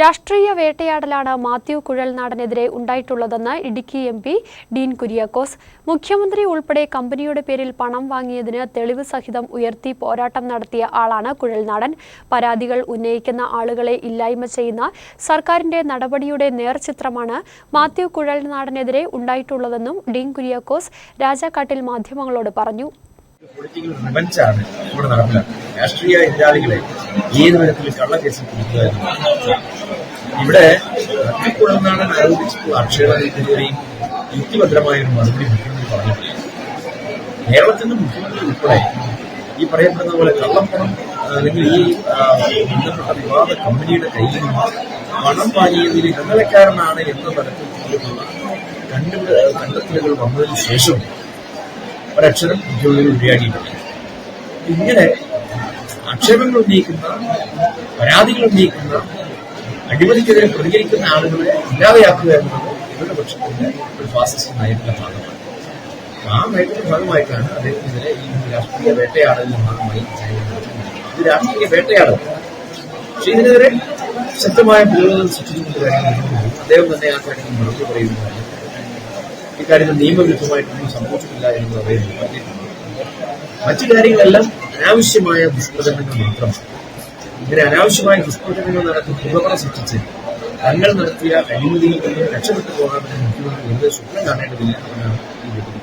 രാഷ്ട്രീയ വേട്ടയാടലാണ് മാത്യു കുഴൽനാടനെതിരെ ഉണ്ടായിട്ടുള്ളതെന്ന് ഇടുക്കി എം പി ഡീൻ കുര്യാക്കോസ്. മുഖ്യമന്ത്രി ഉൾപ്പെടെ കമ്പനിയുടെ പേരിൽ പണം വാങ്ങിയതിന് തെളിവ് സഹിതം ഉയർത്തി പോരാട്ടം നടത്തിയ ആളാണ് കുഴൽനാടൻ. പരാതികൾ ഉന്നയിക്കുന്ന ആളുകളെ ഇല്ലായ്മ ചെയ്യുന്ന സർക്കാരിന്റെ നടപടിയുടെ നേർചിത്രമാണ് മാത്യു കുഴൽനാടനെതിരെ ഉണ്ടായിട്ടുള്ളതെന്നും ഡീൻ കുര്യാക്കോസ് രാജാക്കാട്ടിൽ മാധ്യമങ്ങളോട് പറഞ്ഞു. രാഷ്ട്രീയ എതിരാളികളെ ഏത് വിധത്തിൽ കള്ളക്കേസിൽ കൊടുക്കുക എന്നുള്ളതാണ്. ഇവിടെ അത്തിക്കുളനാടൻ ആരോപിച്ചിട്ടുള്ള ആക്ഷേപങ്ങൾക്കെതിരെയും യുക്തിഭദ്രമായ ഒരു മറുപടി മുഖ്യമന്ത്രി പറഞ്ഞിട്ടില്ല. കേരളത്തിന്റെ മുഖ്യമന്ത്രി ഉൾപ്പെടെ ഈ പറയപ്പെടുന്ന പോലെ കള്ളപ്പണം അല്ലെങ്കിൽ ഈ ബന്ധപ്പെട്ട വിവാദ കമ്പനിയുടെ കയ്യിൽ നിന്ന് പണം വാങ്ങിയതിൽ ഇടനിലക്കാരനാണ് എന്ന തരത്തിലുള്ള കണ്ടു കണ്ടെത്തലുകൾ വന്നതിന് ശേഷം ഒരക്ഷരം മുഖ്യമന്ത്രി ഉരിയാടിയിട്ടില്ല ഇങ്ങനെ ആക്ഷേപങ്ങൾ ഉന്നയിക്കുന്ന പരാതികൾ ഉന്നയിക്കുന്ന അഴിമതിക്കെതിരെ പ്രതികരിക്കുന്ന ആളുകളെ ഇല്ലാതെയാക്കുക എന്നത് ഇവരുടെ പക്ഷത്തിന്റെ ഒരു ഫാസിസ്റ്റ് നയത്തിന്റെ ഭാഗമാണ്. ആ നയത്തിന്റെ ഭാഗമായിട്ടാണ് അദ്ദേഹത്തിനെതിരെ ഈ രാഷ്ട്രീയ വേട്ടയാടലിന്റെ ഭാഗമായി ഇത് രാഷ്ട്രീയ വേട്ടയാടൽ. പക്ഷെ ഇതിനെതിരെ ശക്തമായ പ്രതിരോധം സൃഷ്ടിച്ചുകൊണ്ട് അദ്ദേഹം തന്നെ ആ കാര്യത്തിൽ മറുപടി പറയുന്നതാണ് ഇക്കാര്യത്തിൽ നിയമവിരുദ്ധമായിട്ടൊന്നും സംഭവിച്ചിട്ടില്ല എന്ന് പറയുന്നത് മറ്റു കാര്യങ്ങളെല്ലാം അനാവശ്യമായ ദുഷ്പ്രചരണങ്ങൾ മാത്രമാണ്. ഇങ്ങനെ അനാവശ്യമായ ദുഷ്പ്രചരണങ്ങൾ നടത്തി പുകമറ സൃഷ്ടിച്ച് തങ്ങൾ നടത്തിയ അഴിമതിയിൽ നിന്ന് രക്ഷപ്പെട്ടു പോകാമെന്ന് മുഖ്യമന്ത്രി വെറുതെ സ്വപ്നം കാണേണ്ടതില്ല എന്നാണ് ഈ